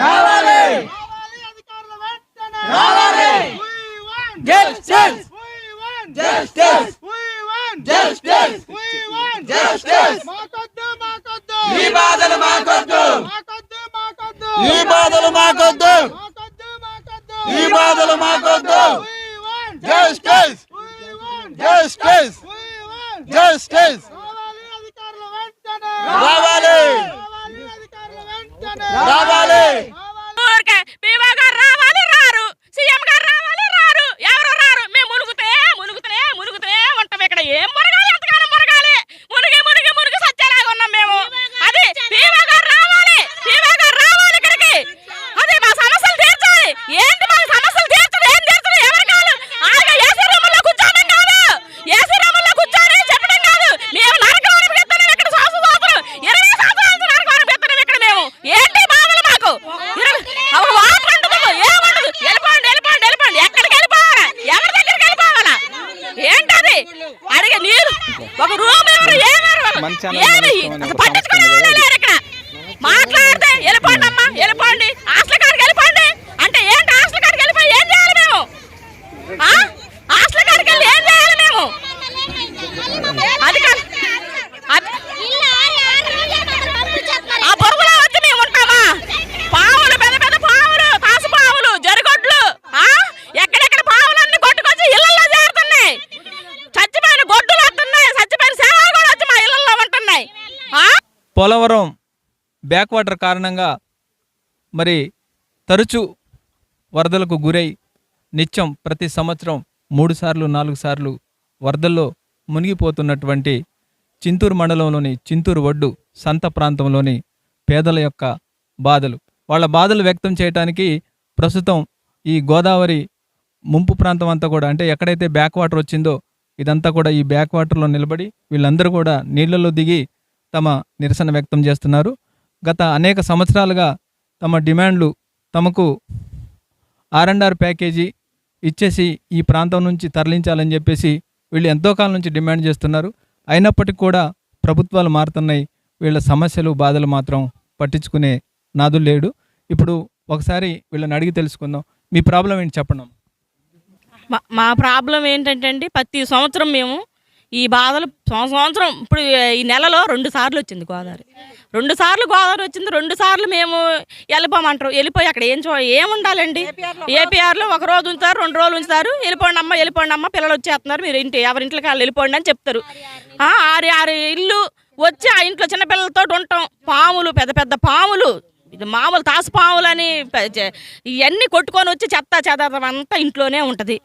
రావాలి రావాలి justice justice justice justice ఈ బాధలు మాకొద్దు ఈ బాధలు మాకొద్దు ఈ బాధలు మాకొద్దు జస్టిస్ జస్టిస్ జస్టిస్ రావాలి రావాలి పోలవరం బ్యాక్ వాటర్ కారణంగా మరి తరచూ వరదలకు గురై నిత్యం ప్రతి సంవత్సరం మూడు సార్లు నాలుగు సార్లు వరదల్లో మునిగిపోతున్నటువంటి చింతూరు మండలంలోని చింతూరు ఒడ్డు సంత ప్రాంతంలోని పేదల యొక్క బాధలు. వాళ్ళ బాధలు వ్యక్తం చేయడానికి ప్రస్తుతం ఈ గోదావరి ముంపు ప్రాంతం అంతా కూడా అంటే ఎక్కడైతే బ్యాక్ వాటర్ వచ్చిందో ఇదంతా కూడా ఈ బ్యాక్ వాటర్లో నిలబడి వీళ్ళందరూ కూడా నీళ్ళలో దిగి తమ నిరసన వ్యక్తం చేస్తున్నారు. గత అనేక సంవత్సరాలుగా తమ డిమాండ్లు తమకు ఆర్ అండ్ ఆర్ ప్యాకేజీ ఇచ్చేసి ఈ ప్రాంతం నుంచి తరలించాలని చెప్పేసి వీళ్ళు ఎంతో కాలం నుంచి డిమాండ్ చేస్తున్నారు. అయినప్పటికీ కూడా ప్రభుత్వాలు మారుతున్నాయి. వీళ్ళ సమస్యలు బాధలు మాత్రం పట్టించుకునే నాదులు లేడు. ఇప్పుడు ఒకసారి వీళ్ళని అడిగి తెలుసుకుందాం. మీ ప్రాబ్లం ఏంటి చెప్పండి మా మా ప్రాబ్లం ఏంటంటే అండి ప్రతి సంవత్సరం మేము ఈ బాధలు సంవ- సంవత్సరం ఇప్పుడు ఈ నెలలో రెండు సార్లు వచ్చింది గోదావరి. రెండు సార్లు గోదావరి వచ్చింది రెండు సార్లు మేము వెళ్ళిపోమంటారు. వెళ్ళిపోయి అక్కడ ఏం చూ ఏం ఉండాలండి ఏపీఆర్లో ఒక రోజు ఉంచుతారు రెండు రోజులు ఉంచుతారు. వెళ్ళిపోండి అమ్మ వెళ్ళిపోండి అమ్మ పిల్లలు వచ్చేస్తున్నారు. మీరు ఇంటి ఎవరింట్లోకి వాళ్ళు వెళ్ళిపోండి అని చెప్తారు. ఆరు ఆరు ఇల్లు వచ్చి ఆ ఇంట్లో చిన్న పిల్లలతో ఉంటాం. పాములు పెద్ద పెద్ద పాములు ఇది మామూలు తాసు పాములని ప- చ- ఇవన్నీ కొట్టుకొని వచ్చి చెత్త చెదారం అంతా ఇంట్లోనే ఉంటుంది.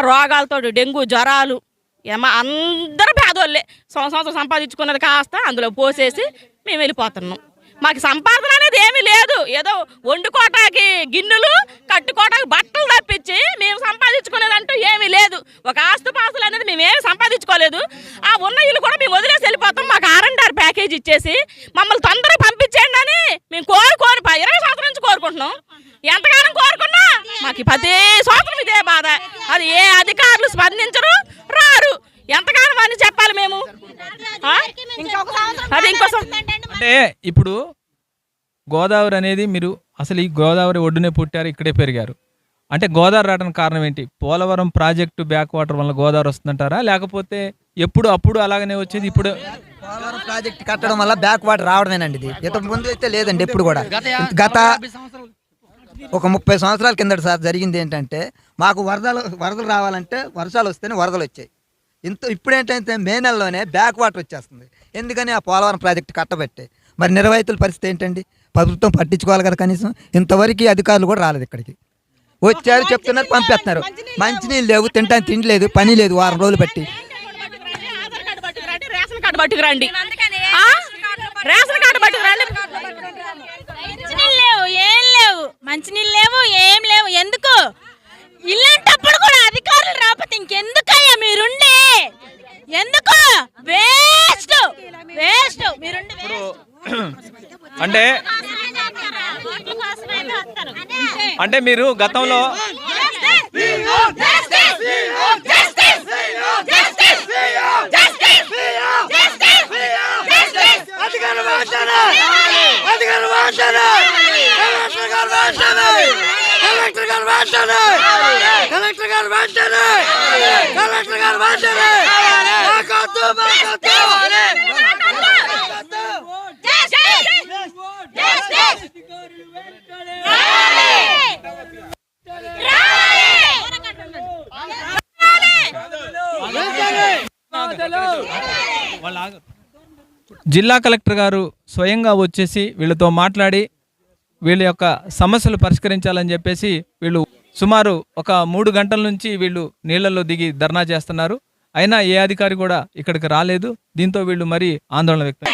రోగాలతో డెంగ్యూ జ్వరాలు ఏమో అందరూ పేదోళ్ళే. సంవత్సరం సంవత్సరం సంపాదించుకున్నది కాస్త అందులో పోసేసి మేము వెళ్ళిపోతున్నాం. మాకు సంపాదన అనేది ఏమీ లేదు. ఏదో వండుకోటానికి గిన్నెలు కట్టుకోటానికి బట్టలు తప్పించి మేము సంపాదించుకునేది అంటూ ఏమీ లేదు. ఒక ఆస్తుపాస్తులు అనేది మేము ఏమి సంపాదించుకోలేదు. ఆ ఉన్న ఇల్లు కూడా మేము వదిలేసి వెళ్ళిపోతాం. మాకు ఆర్ ప్యాకేజ్ ఇచ్చేసి మమ్మల్ని తొందరగా పంపించేయండి అని మేము కోరుకోరు ఇరవై సంవత్సరం నుంచి కోరుకుంటున్నాం. ఎంతగానో కోరుకున్నా? మాకు ప్రతి సంవత్సరం ఇదే బాధ. అది ఏ అధికారులు స్పందించరు రారు ఎంతగానో అని చెప్పాలి మేము ఆ? అది అంటే ఇప్పుడు గోదావరి అనేది మీరు అసలు ఈ గోదావరి ఒడ్డునే పుట్టారు ఇక్కడే పెరిగారు. అంటే గోదావరి రావడానికి కారణం ఏంటి? పోలవరం ప్రాజెక్టు బ్యాక్ వాటర్ వల్ల గోదావరి వస్తుందంటారా? లేకపోతే ఎప్పుడు అప్పుడు అలాగనే వచ్చేది ఇప్పుడు పోలవరం ప్రాజెక్ట్ కట్టడం వల్ల బ్యాక్ వాటర్ రావడమేనండి ఇది. ఇంతకు ముందు అయితే లేదండి ఎప్పుడు కూడా. గత ఒక ముప్పై సంవత్సరాల కిందట సార్ జరిగింది ఏంటంటే మాకు వరదలు వరదలు రావాలంటే వర్షాలు వస్తేనే వరదలు వచ్చాయి. ఇంత ఇప్పుడు ఏంటంటే మే నెలలోనే బ్యాక్ వాటర్ వచ్చేస్తుంది. ఎందుకని ఆ పోలవరం ప్రాజెక్ట్ కట్టబెట్టే? మరి నిర్వాహితుల పరిస్థితి ఏంటండి? ప్రభుత్వం పట్టించుకోవాలి కదా కనీసం. ఇంతవరకు అధికారులు కూడా రాలేదు ఇక్కడికి. వచ్చారు చెప్తున్నారు పంపేస్తున్నారు. మంచినీళ్ళు లేవు తింటాను తిండి లేదు పని లేదు వారం రోజులు బట్టి రేషన్ కార్డు పట్టుకురండి రేషన్ కార్డు పట్టుకురండి లేవు ఏం లేవు మంచినీళ్ళు లేవు ఏం లేవు ఎందుకు ఇలాంటప్పుడు కూడా అధికారులు రాకపోతే ఇంకెందుకయ్యా మీరుండే ఎందుకు? వేస్ట్. వేస్ట్. మీరుండి అంటే అంటే మీరు గతంలో కలెక్టర్ గారు మార్చాలి కలెక్టర్ గారు మార్చాలి కలెక్టర్ గారు గారు వెంటనే కలెక్టర్ గారు వెంటనే జిల్లా కలెక్టర్ గారు స్వయంగా వచ్చేసి వీళ్ళతో మాట్లాడి వీళ్ళ యొక్క సమస్యలు పరిష్కరించాలని చెప్పేసి వీళ్ళు సుమారు ఒక మూడు గంటల నుంచి వీళ్ళు నీళ్ళలో దిగి ధర్నా చేస్తున్నారు. అయినా ఏ అధికారి కూడా ఇక్కడికి రాలేదు. దీంతో వీళ్ళు మరీ ఆందోళన వ్యక్తం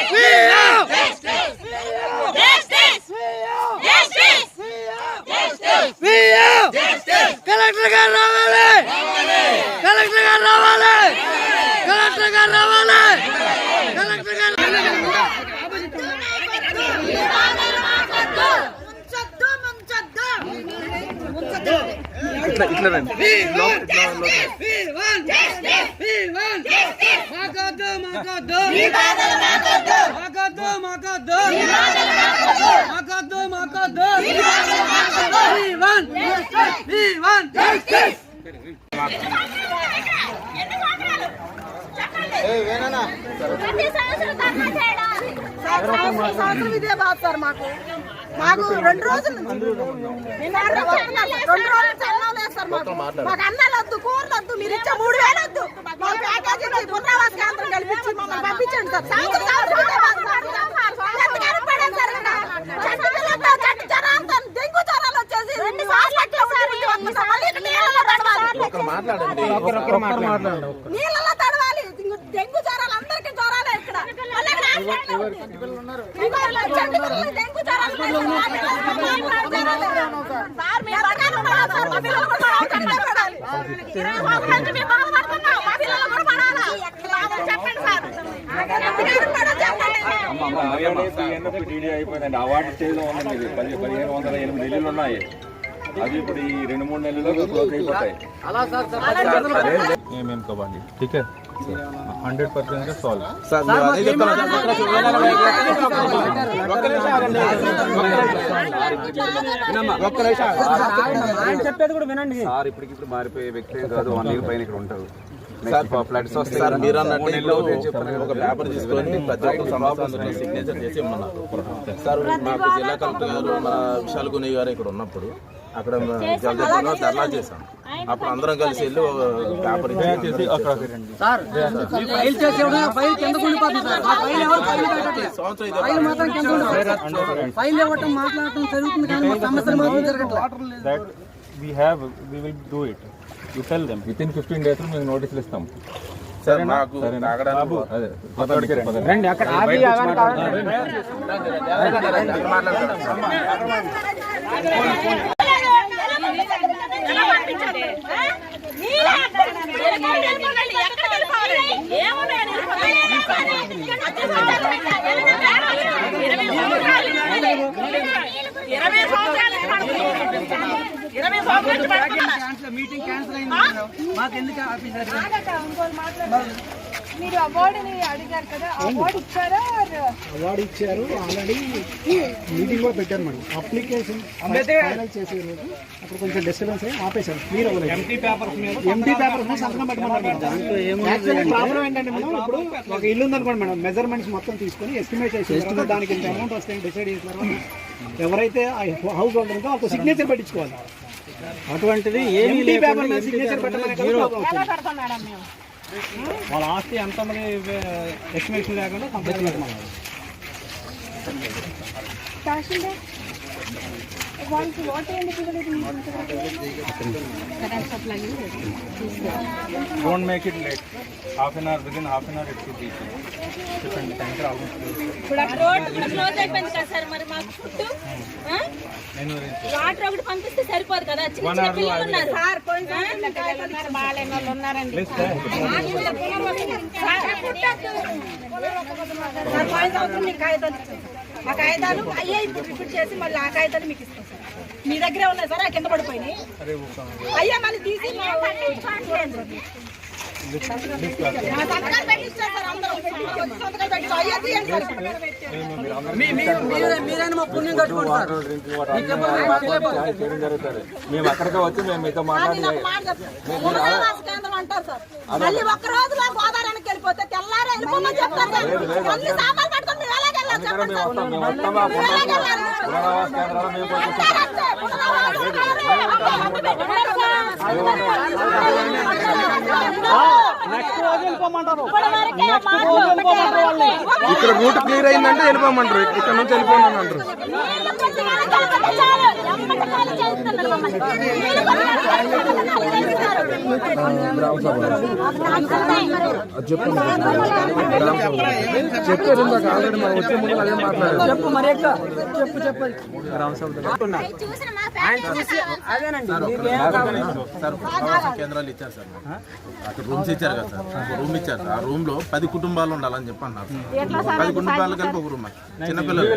కలెక్టర్ గారు రావాలి కలెక్టర్ గారు రావాలి కలెక్టర్ గారు రావాలి కలెక్టర్ గారు సంవత్సరం ఇదే బాధ సార్ మాకు. మాకు రెండు రోజులు నిన్న రెండు రోజులు సార్ మాకు మాకు అన్నాలు వద్దు కూరలు వద్దు మీరు ఇచ్చే మూడు వేలు వద్దు మా ప్యాకేజీ పునరావాస కేంద్రం కల్పించి మమ్మల్ని పంపించండి సార్. మళ్ళీ ఇక్కడ నీళ్ళలో తడవాలి. డెంగ్యూ జ్వరాలే టీడీ అయిపోయిందండి. అవార్డు స్టేజ్లో ఉందండి ఇది పది పదిహేను వందల ఎనిమిది నెలలు ఉన్నాయి. అవి ఇప్పుడు ఈ రెండు మూడు నెలల్లో హండ్రెడ్ పర్సెంట్ సాల్వ్. సార్ చెప్పేది కూడా వినండి. సార్ ఇప్పటికిప్పుడు మారిపోయే వ్యక్తి కాదు. వన్ ఇయర్ పైన ఇక్కడ ఉంటారు సార్ మీరు అన్నట్టు ఒక పేపర్ తీసుకొని ప్రతి ఒక్క సమావేశంలో సిగ్నేచర్ చేసి ఇమ్మన్నారు. సార్ మాకు జిల్లా కలెక్టర్ గారు మన విశాల్ గుని గారు ఇక్కడ ఉన్నప్పుడు అక్కడ జలదీపంలో ధర్నా చేశాం అప్పుడు అందరం కలిసి వెళ్ళి ఒక పేపర్ ఫైల్ ఇవ్వటం మాట్లాడటం జరుగుతుంది కానీ సమస్యలు మాత్రం జరగట్లేదు that we have we will do it you tell them within fifteen days మేము నోటీసులు ఇస్తాం సార్ మాకు తాగడానికి అదే రండి పంపించాలి? ఆ? నీళ్ళే అక్కడ. వెళ్ళిపోండి, వెళ్ళిపోండి. ఎక్కడికి వెళ్ళిపోవాలి? ఏమున్నాయని వెళ్ళిపోవాలి? ఇరవై సంవత్సరాలు. మీటింగ్ క్యాన్సిల్ అయింది మాకు ఎందుకు ఆఫీసర్ మీరు అవార్డుని అడిగారు కదా అవార్డు ఇచ్చారా అవార్డు ఇచ్చారు. ఆల్రెడీ మీటింగ్ కూడా పెట్టారు మేడం అప్లికేషన్ ఫైనల్ చేసే రోజు అక్కడ కొంచెం డిస్టర్బెన్స్ అయ్యి ఆపేశారు. క్లియర్ అవ్వలేదు ఎంటీ పేపర్స్ మీద ఎంటీ పేపర్స్ సంతకం పెట్టమన్నారు ప్రాబ్లం ఏంటంటే మేడం ఇప్పుడు ఒక ఇల్లు ఉందనుకోండి మేడం. మెజర్మెంట్స్ మొత్తం తీసుకొని ఎస్టిమేట్ చేసి తర్వాత దానికి ఇంత అమౌంట్ వస్తాయని డిసైడ్ చేసిన తర్వాత ఎవరైతే హౌస్ హోల్డర్ ఉందో ఒక సిగ్నేచర్ పెట్టించుకోవాలి. అటువంటిది ఏమీ పేపర్ మీద సిగ్నేచర్ పెట్టమనే కదా ప్రాబ్లం వచ్చింది. వాళ్ళ ఆస్తి ఎంత మరి ఎస్టిమేషన్ లేకుండా కంప్లీట్ పెట్టమన్నారు వాళ్ళకి వాటర్ ఎందుకు ఇవ్వలేదు don't make it late half an hour within half an hour it should be చెప్పండి ట్యాంకర్ ఆల్మోస్ట్ ఇప్పుడు ఆ రోడ్డు కూడా క్లోజ్ అయిపోయింది కదా సార్ మరి మాకు ఫుడ్? ఆ? నేను వాటర్ ఒకటి పంపిస్తే సరిపోదు కదా. చిన్న చిన్న పిల్లలు ఉన్నారు. సార్ ఉన్నారండి. సార్ పోయిన సంవత్సరం మీకు కాగితాలు. ఆ కాగితాలు అయ్యే ఇప్పుడు రిపీట్ చేసి మళ్ళీ ఆ కాగితాలు మీకు ఇస్తాం. మీ దగ్గరే ఉన్నాయి సార్ కింద పడిపోయినాయి. అయ్యా మళ్ళీ తీసి మేము అక్కడికే వచ్చి మేము మీతో మళ్ళీ ఒక్క గోదావరికి వెళ్ళిపోతే తెల్లారే వెళ్ళిపోమని చెప్తారు మేము ఇక్కడ వస్తాం మేము? పునరావాస కేంద్రాలు మేము పోయి రూట్ క్లియర్ అయిందంటే వెళ్ళిపోమంటారు. ఇక్కడ నుంచి వెళ్ళిపోమని అంటారు. చెప్పారు ఇందాక ఆల్రెడీ మనం వచ్చే ముందు అదే మాట్లాడారు చెప్పు మరి ఎట్లా చెప్పు చెప్పు సార్ పునరావాస కేంద్రాలు ఇచ్చారు సార్ అక్కడ రూమ్స్ ఇచ్చారు కదా సార్ రూమ్ ఇచ్చారు ఆ రూమ్లో పది కుటుంబాలు ఉండాలని చెప్పి అన్నారు పది కుటుంబాలు కలిపి ఒక రూమ్ చిన్నపిల్లలు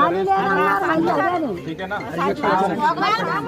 మళ్ళీ గోదావరికి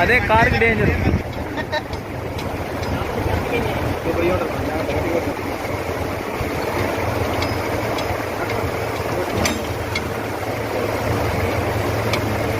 అదే కార్కి డేంజర్